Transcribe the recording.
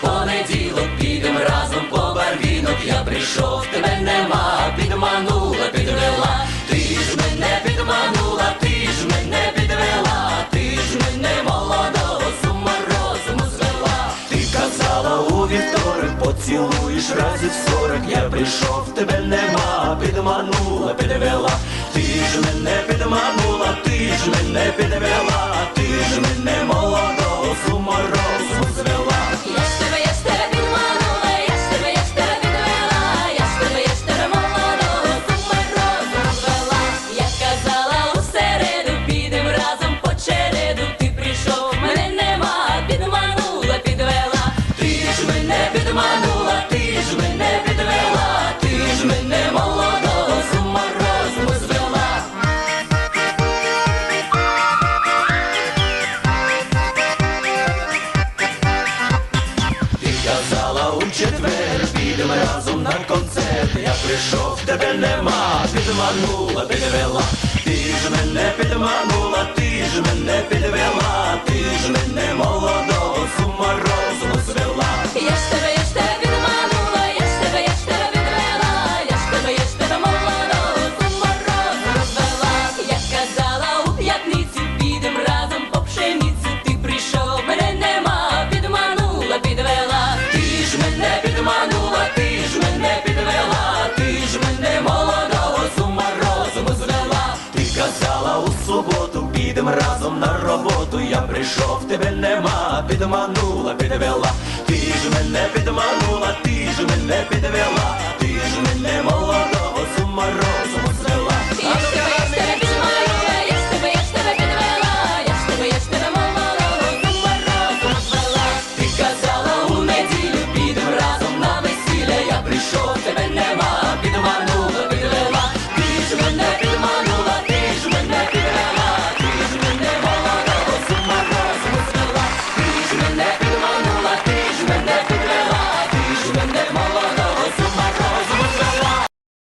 понеділок, підем разом по барвінок. Я прийшов, тебе нема, підманула, підвела. Ти ж мене підманула, ти ж мене підвела, ти ж мене молодого сума розуму звела. Ти казала у вівторок, поцілуєш разів сорок. Я прийшов, тебе нема, підманула, підвела. Ти ж мене підманула, ти ж мене підвела, ти ж мене молодого сума підемо разом на концерт. Я прийшов, тебе нема, підманула, підвела. Разом на роботу. Я прийшов, тебе нема, підманула, підвела. Ти ж мене